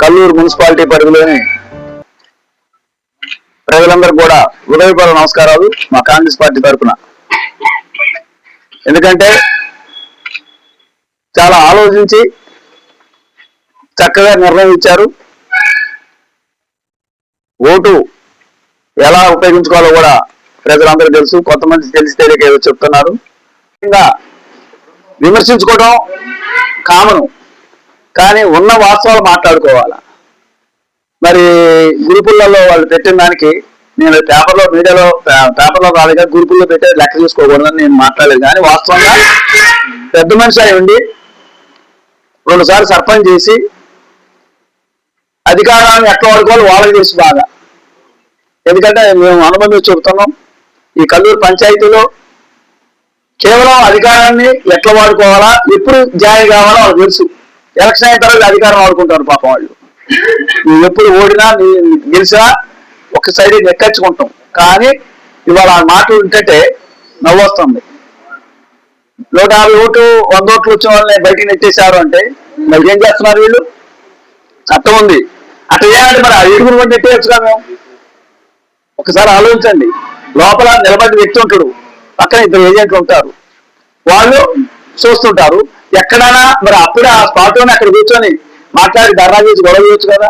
Kalluru municipality పరిధిలోని ప్రజలందరూ కూడా ఉదయపూర్వ నమస్కారాలు మా కాంగ్రెస్ పార్టీ తరఫున. ఎందుకంటే చాలా ఆలోచించి చక్కగా నిర్ణయం ఇచ్చారు. ఓటు ఎలా ఉపయోగించుకోవాలో కూడా ప్రజలందరూ తెలుసు. కొంతమంది తెలిసి తెలియక ఏదో చెప్తున్నారు. ఇంకా విమర్శించుకోవడం కామను. కానీ ఉన్న వాస్తవాలు మాట్లాడుకోవాలా? మరి గ్రూపులలో వాళ్ళు పెట్టిన దానికి నేను పేపర్లో మీడియాలో పేపర్లో రాలేగా గ్రూపుల్లో పెట్టే లెక్క చూసుకోకూడదని నేను మాట్లాడలేదు. కానీ వాస్తవంగా పెద్ద మనిషి అయి ఉండి రెండుసార్లు సర్పంచ్ చేసి అధికారాన్ని ఎట్లా వాడుకోవాలి వాళ్ళకి తెలుసు బాగా. ఎందుకంటే మేము అనుబంధం చెబుతున్నాం ఈ కల్లూరు పంచాయతీలో కేవలం అధికారాన్ని ఎట్లా వాడుకోవాలా ఎప్పుడు జాయి కావాలో వాళ్ళకి తెలుసు. ఎలక్షన్ అయిన తర్వాత అధికారం వాడుకుంటారు పాపం వాళ్ళు. నువ్వు ఎప్పుడు ఓడినా నీ గెలిచినా ఒక సైడ్ నెక్కచ్చుకుంటాం కానీ ఇవాళ ఆ మాటలు వింటే నవ్వొస్తుంది. నూట యాభై ఓటు వంద ఓట్లు వచ్చిన వాళ్ళని బయటికి నెట్టేశారు అంటే మరి ఏం చేస్తున్నారు వీళ్ళు? చట్టం ఉంది. అట్లా చేయాలంటే మరి ఆ ఏడుగురు కూడా నెట్టేయచ్చుగా మేము. ఒకసారి ఆలోచించండి. లోపల నిలబడి వ్యక్తి ఉంటాడు. పక్కన ఇద్దరు ఏజెంట్లు ఉంటారు. వాళ్ళు చూస్తుంటారు. ఎక్కడైనా మరి అప్పుడే ఆ స్పాట్లోనే అక్కడ కూర్చొని మాట్లాడి ధర్నా చేసి గొడవ చేయొచ్చు కదా?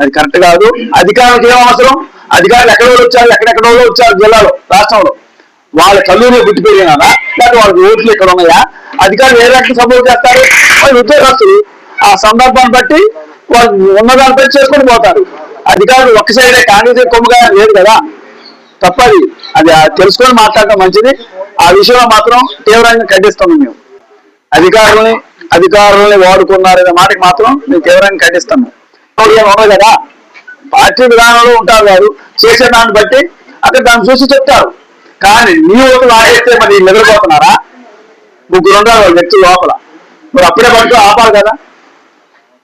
అది కరెక్ట్ కాదు. అధికారులకు ఏం అవసరం? అధికారులు ఎక్కడో వచ్చారు? ఎక్కడెక్కడో వచ్చారు? జిల్లాలో రాష్ట్రంలో. వాళ్ళ కల్లూరులో పుట్టి పెరిగినారా? లేకపోతే వాళ్ళకి ఓట్లు ఇక్కడ ఉన్నాయా? అధికారులు ఏ రకంగా సపోర్ట్ చేస్తారు? వాళ్ళు ఉద్యోగస్తులు. ఆ సందర్భాన్ని బట్టి వాళ్ళు ఉన్నదాన్ని బట్టి చేసుకొని పోతారు. అధికారులు ఒక్క సైడే కాంగ్రెస్ కొమ్మగా లేదు కదా? తప్పది. అది తెలుసుకొని మాట్లాడటం మంచిది. ఆ విషయంలో మాత్రం తీవ్రంగా ఖండిస్తాము మేము. అధికారులని అధికారులని వాడుకున్నారనే మాటకి మాత్రం మేము తీవ్రంగా ఖండిస్తాము. ఏం ఉండదు కదా? పార్టీ విధానంలో ఉంటారు వారు. చేసే దాన్ని బట్టి అక్కడ దాన్ని చూసి చెప్తారు. కానీ నీ ఓటు లాగేస్తే మరి నిద్రపోతున్నారా? ముగ్గురు ఉంటారు వాళ్ళ వ్యక్తులు లోపల. మరి అప్పుడే పడుతూ ఆపాలి కదా?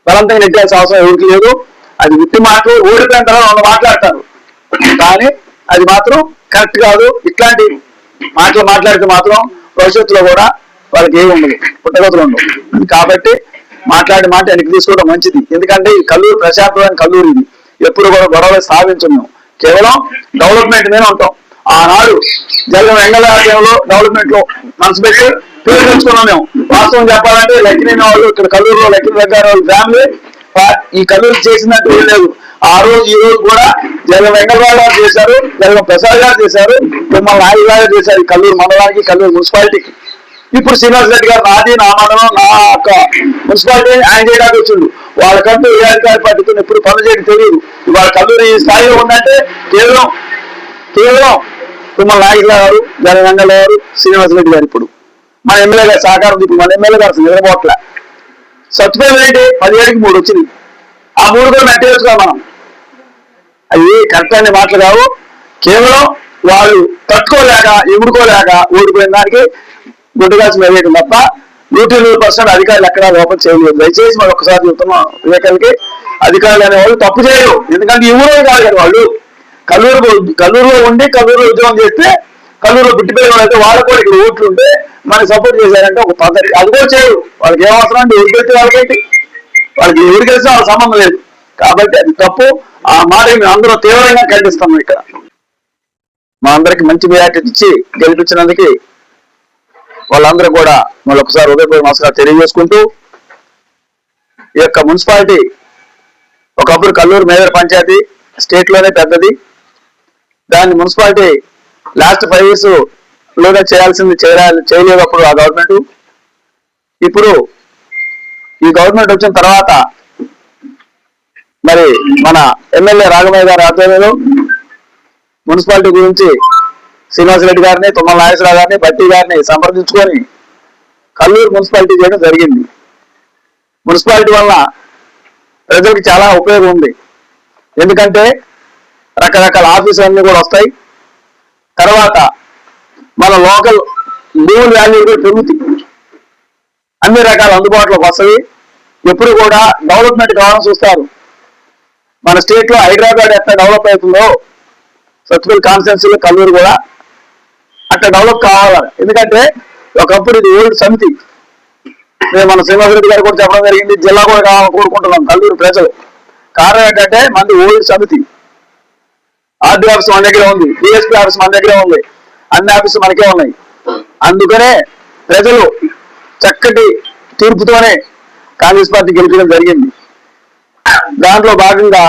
బలంతంగా నెట్టాల్సిన అవసరం ఎవరికి లేదు. అది గుట్టి మాటలు ఓడిపోయిన తర్వాత వాళ్ళు మాట్లాడతారు. కానీ అది మాత్రం కరెక్ట్ కాదు. ఇట్లాంటి మాటలు మాట్లాడితే మాత్రం భవిష్యత్తులో కూడా వాళ్ళకి ఏమి ఉండదు. పుట్టగతులు ఉండవు. కాబట్టి మాట్లాడే మాట వెనక్కి తీసుకోవడం మంచిది. ఎందుకంటే ఈ కల్లూరు ప్రశాంతమైన కల్లూరు ఇది. ఎప్పుడు కూడా గొడవలు స్థాపించున్నాం మేము కేవలం డెవలప్మెంట్ మీద ఉంటాం. ఆనాడు జగన్ వెంగళాలయంలో డెవలప్మెంట్లో మనసు పెట్టి పేరు తెచ్చుకున్నాం మేము. వాస్తవం చెప్పాలంటే లక్కిన వాళ్ళు ఇక్కడ కల్లూరులో లక్కిన దగ్గర వాళ్ళ ఫ్యామిలీ ఈ కల్లూరు చేసినట్టు లేదు. ఆ రోజు ఈ రోజు కూడా జగన్ వెంకటరావు గారు చేశారు జగన్ ప్రసాద్ గారు చేశారు మిమ్మల్ని నాయుడు గారు చేశారు కల్లూరు మండలానికి కల్లూరు మున్సిపాలిటీకి. ఇప్పుడు శ్రీనివాస్ రెడ్డి గారు నాది నా మండలం నా యొక్క మున్సిపాలిటీ ఆయన చేయడానికి వచ్చిండు. వాళ్ళకంటూ ఏ అధికారి పట్టుకుని ఎప్పుడు పనులు చేయడం తెలియదు. ఇవాళ కల్లూరు ఈ స్థాయిలో ఉందంటే కేవలం కేవలం తుమ్మల నాయకులు గారు జగన్ వెంగళ గారు శ్రీనివాస రెడ్డి గారు ఇప్పుడు. మన ఎమ్మెల్యే గారు సహకారం ఇప్పుడు మన ఎమ్మెల్యే గారు నిద్రపోట్ల సత్యపేట రెడ్డి పదిహేడుకి మూడు వచ్చింది. ఆ మూడు కూడా నెట్టేయచ్చుగా మనం. అవి కరెక్ట్ అనే మాటలు కావు. కేవలం వాళ్ళు తట్టుకోలేక ఎముడుకోలేక ఓడిపోయిన దానికి గుడ్డుగాల్సి వేయడం తప్ప నూటి నూరు పర్సెంట్ అధికారులు ఎక్కడా లోపల చేయలేదు. దయచేసి మరి ఒక్కసారి చెప్తున్నాం వివేకానికి అధికారులు అనేవాళ్ళు తప్పు చేయరు. ఎందుకంటే ఈ కాదు కదా వాళ్ళు. కల్లూరు కల్లూరులో ఉండి కల్లూరులో ఉద్యోగం చేస్తే కల్లూరులో బిట్టిపోయిన వాళ్ళైతే వాళ్ళు కూడా ఇక్కడ ఓట్లు ఉంటే మనకి సపోర్ట్ చేశారంటే ఒక పద్ధతి. అది కూడా చేయరు. వాళ్ళకి ఏం అవసరం అంటే ఎవరికి వెళ్తే వాళ్ళకేంటి? వాళ్ళకి ఎవరికి వెళ్తే వాళ్ళ సంబంధం లేదు. కాబట్టి అది తప్పు. ఆ మాట మేము అందరూ తీవ్రంగా ఖండిస్తాము ఇక్కడ. మా అందరికి మంచి మెజార్టీ ఇచ్చి గెలిపించినందుకు వాళ్ళందరూ కూడా మళ్ళీ ఒకసారి ఉదయపూర్ నమస్కారం తెలియజేసుకుంటూ ఈ యొక్క మున్సిపాలిటీ ఒకప్పుడు కల్లూరు మేజర్ పంచాయతీ స్టేట్లోనే పెద్దది. దాన్ని మున్సిపాలిటీ లాస్ట్ ఫైవ్ ఇయర్స్లోనే చేయాల్సింది చేయాలి చేయలేదు అప్పుడు ఆ గవర్నమెంట్. ఇప్పుడు ఈ గవర్నమెంట్ వచ్చిన తర్వాత మరి మన ఎమ్మెల్యే రాఘమయ్య గారి ఆధ్వర్యంలో మున్సిపాలిటీ గురించి శ్రీనివాసరెడ్డి గారిని తుమ్మల నాగేశ్వరరావు గారిని బట్టి గారిని సంప్రదించుకొని కల్లూరు మున్సిపాలిటీ చేయడం జరిగింది. మున్సిపాలిటీ వల్ల ప్రజలకు చాలా ఉపయోగం ఉంది. ఎందుకంటే రకరకాల ఆఫీసులన్నీ కూడా వస్తాయి. తర్వాత మన లోకల్ లీవ్ వాల్యూ కూడా పెరుగుతుంది. అన్ని రకాల అందుబాటులోకి వస్తాయి ఎప్పుడు కూడా డెవలప్మెంట్ కావాలని చూస్తారు. మన స్టేట్లో హైదరాబాద్ ఎట్లా డెవలప్ అవుతుందో సత్తుపల్లి కాన్స్టిట్యున్సీలో కల్లూరు కూడా అట్లా డెవలప్ కావాలి. ఎందుకంటే ఒకప్పుడు ఇది ఓల్డ్ సమితి మేము మన శ్రీనివాసరెడ్డి గారు కూడా చెప్పడం జరిగింది జిల్లా కూడా కావాలని కోరుకుంటున్నాం కల్లూరు ప్రజలు. కారణం ఏంటంటే మంది ఓల్డ్ సమితి ఆర్డీ ఆఫీస్ మన దగ్గర ఉంది డిఎస్పీ ఆఫీస్ మన దగ్గర ఉంది అన్ని ఆఫీసులు మనకే ఉన్నాయి. అందుకనే ప్రజలు చక్కటి తీర్పుతోనే కాంగ్రెస్ పార్టీ గెలిపడం జరిగింది. దాంట్లో భాగంగా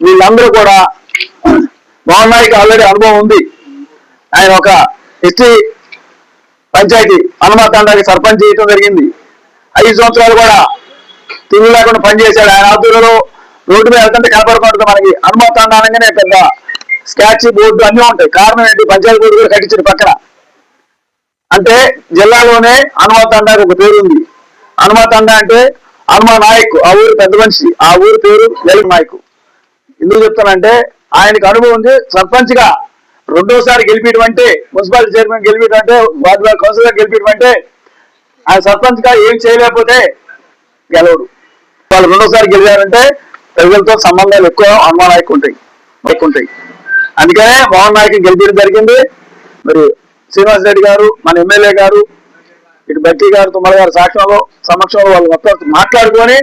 వీళ్ళందరూ కూడా మోహన్ నాయక్ ఆల్రెడీ అనుభవం ఉంది. ఆయన ఒక ఎస్టీ పంచాయతీ హనుమతండాకి సర్పంచ్ చేయటం జరిగింది. ఐదు సంవత్సరాలు కూడా తిరుగు లేకుండా పనిచేశాడు ఆయన ఆధ్వర్యంలో రోడ్డు మీద వెళ్తుంటే కనపడుకుంటుంది మనకి హనుమతండ అనగానే పెద్ద స్టాచ్యూ బోర్డు అన్నీ ఉంటాయి. కారణం ఏంటి? పంచాయతీ బోర్డు కూడా కట్టించారు పక్కన. అంటే జిల్లాలోనే హనుమతండకి ఒక పేరు ఉంది. హనుమతండ అంటే హనుమ నాయక్ ఆ ఊరు పెద్ద మనిషి ఆ ఊరు పేరు వెలుగు నాయక్. ఎందుకు చెప్తానంటే ఆయనకు అనుభవం ఉంది సర్పంచ్గా రెండోసారి గెలిపించడం అంటే మున్సిపాలిటీ చైర్మన్ గెలిపించడం అంటే వార్డు కౌన్సిలర్ గెలిపించడం అంటే ఆయన సర్పంచ్గా ఏం చేయలేకపోతే గెలవడు. వాళ్ళు రెండోసారి గెలిచారంటే ప్రజలతో సంబంధాలు ఎక్కువ హనుమాన్ ఉంటాయి ఎక్కువ ఉంటాయి. అందుకనే మోహన్ నాయక్ గెలిపించడం జరిగింది. మరి శ్రీనివాస్ రెడ్డి గారు మన ఎమ్మెల్యే గారు ఇటు బట్టి గారు తుమ్మల గారు సాక్ష్యంలో సమక్షంలో వాళ్ళు మొత్తం మాట్లాడుకొని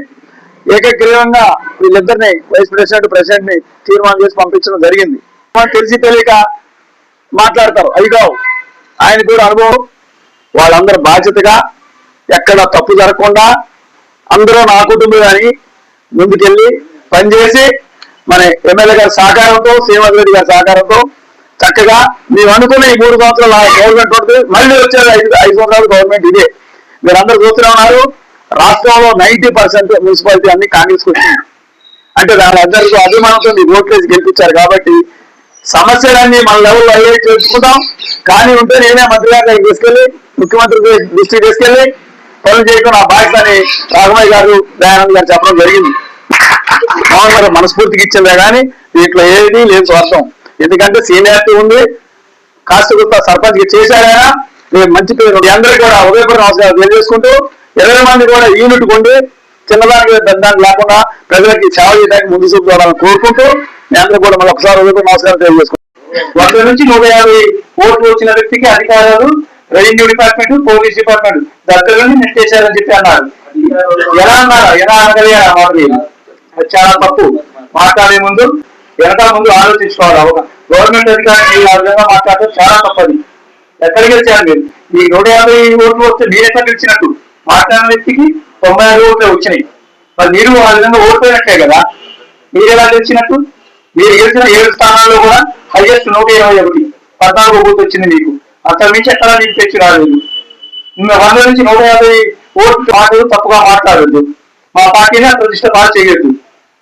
ఏకగ్రీవంగా వీళ్ళిద్దరిని వైస్ ప్రెసిడెంట్ ప్రెసిడెంట్ని తీర్మానం చేసి పంపించడం జరిగింది. తెలిసి తెలియక మాట్లాడతారు. అవి ఆయన కూడా అనుభవం. వాళ్ళందరూ బాధ్యతగా ఎక్కడ తప్పు జరగకుండా అందరూ నా కుటుంబం కానీ ముందుకెళ్ళి పనిచేసి మన ఎమ్మెల్యే గారి సహకారంతో శ్రీనివాస్ రెడ్డి గారి సహకారంతో చక్కగా మేము అనుకున్న ఈ మూడు సంవత్సరాలు గవర్నమెంట్ ఉంటుంది మళ్ళీ వచ్చేది ఐదు ఐదు సంవత్సరాలు గవర్నమెంట్ ఇదే. మీరందరూ చూస్తూనే ఉన్నారు రాష్ట్రంలో నైన్టీ పర్సెంట్ మున్సిపాలిటీ అన్ని కాంగ్రెస్ వచ్చింది. అంటే దాని అభిమానంతో మీ ఓట్లేసి గెలిపించారు కాబట్టి సమస్యలన్నీ మన లెవెల్లో అయ్యే తెలుసుకుందాం కానీ ఉంటే నేనే మంత్రి గారి దగ్గరికి తీసుకెళ్ళి ముఖ్యమంత్రి దృష్టికి తీసుకెళ్ళి పనులు చేయడం ఆ బాధ్యత అని రాఘమయ్య గారు దయానంద్ గారు చెప్పడం జరిగింది. గారు మనస్ఫూర్తికి ఇచ్చిందే కానీ దీంట్లో ఏది లేదు స్వార్థం. ఎందుకంటే సీనియారిటీ ఉంది. కాస్త గొప్ప సర్పంచ్కి చేశారైనా మీరు మంచి పేరు అందరికీ కూడా ఉదయపూర్ నమస్కారం తెలియజేసుకుంటూ ఇరవై మంది కూడా యూనిట్ కొండి చిన్నదానికి పెద్దదానికి లేకుండా ప్రజలకి సేవ చేయడానికి ముందు చూపుకోవాలని కోరుకుంటూ మీ అందరూ కూడా మళ్ళీ ఒకసారి ఉదయపూర్ నమస్కారం తెలియజేసుకుంటాం వంద నుంచి నూట యాభై ఓట్లు వచ్చిన వ్యక్తికి అధికారాలు రెవెన్యూ డిపార్ట్మెంట్ పోలీస్ డిపార్ట్మెంట్ దగ్గరలోనే నెట్టేశారని చెప్పి అన్నారు. ఎలా అన్నారు? ఎలా అనగలిగారు ఆ మాట చాలా తప్పు. మాట్లాడే ముందు వెనకాల ముందు ఆలోచించుకోవాలి. ఒక గవర్నమెంట్ అధికారి మీరు ఆ విధంగా మాట్లాడటం చాలా తప్పది. ఎక్కడ గెలిచారు మీరు. ఈ నూట యాభై ఓట్లు వస్తే మీరు ఎక్కడ గెలిచినట్టు మాట్లాడిన వ్యక్తికి తొంభై ఆరు ఓట్లు వచ్చినాయి. మరి మీరు ఆ విధంగా ఓడిపోయినట్లే కదా? మీరు ఎలా గెలిచినట్టు? మీరు గెలిచిన ఏడు స్థానాల్లో కూడా హైయెస్ట్ నూట ఇరవై ఒకటి. పద్నాలుగు ఓట్లు వచ్చింది మీకు. అంతకు మించి ఎక్కడ నీకు తెచ్చి రాలేదు? వంద నుంచి నూట యాభై ఓట్లు మాటలు తప్పుగా మాట్లాడద్దు. మా పార్టీని ప్రతిష్ట బాగా చేయొద్దు.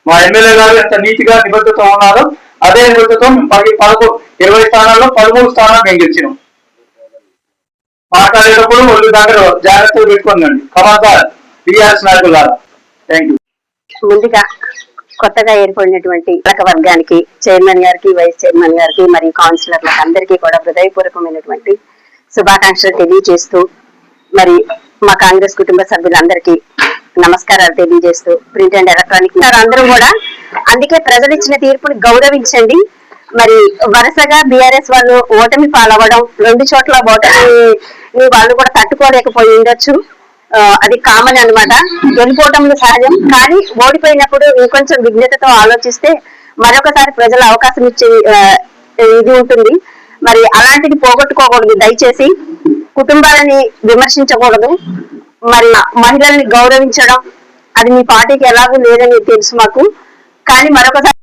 మా ఎమ్మెల్యే గారు ఎంత నీతిగా నిబద్ధత ఉన్నారో అదే నిబద్ధతో పది పదకొ ఇరవై స్థానాల్లో పదమూడు స్థానాలు మేము గెలిచినాం. మాట్లాడేటప్పుడు ఒళ్ళు దగ్గర జాగ్రత్తలు పెట్టుకోండి కమాదార్ టీఆర్ఎస్ థ్యాంక్ యూ ముందుగా కొత్తగా ఏర్పడినటువంటి పాలక వర్గానికి చైర్మన్ గారికి వైస్ చైర్మన్ గారికి మరియు కౌన్సిలర్లకు అందరికీ కూడా హృదయపూర్వకమైనటువంటి శుభాకాంక్షలు తెలియజేస్తూ మరి మా కాంగ్రెస్ కుటుంబ సభ్యులందరికీ నమస్కారాలు తెలియజేస్తూ ప్రింట్ అండ్ ఎలక్ట్రానిక్ అందరూ కూడా. అందుకే ప్రజలు ఇచ్చిన తీర్పుని గౌరవించండి. మరి వరుసగా బీఆర్ఎస్ వాళ్ళు ఓటమి పాలవ్వడం రెండు చోట్ల ఓటమి వాళ్ళు కూడా తట్టుకోలేకపోయి ఉండొచ్చు. అది కామన్ అన్నమాట. గెలిపోవటంలో సహజం. కానీ ఓడిపోయినప్పుడు ఇంకొంచెం విఘ్నతతో ఆలోచిస్తే మరొకసారి ప్రజల అవకాశం ఇచ్చే ఇది ఉంటుంది. మరి అలాంటిది పోగొట్టుకోకూడదు. దయచేసి కుటుంబాలని విమర్శించకూడదు. మరి మహిళల్ని గౌరవించడం అది మీ పార్టీకి ఎలాగూ లేదని తెలుసు మాకు. కానీ మరొకసారి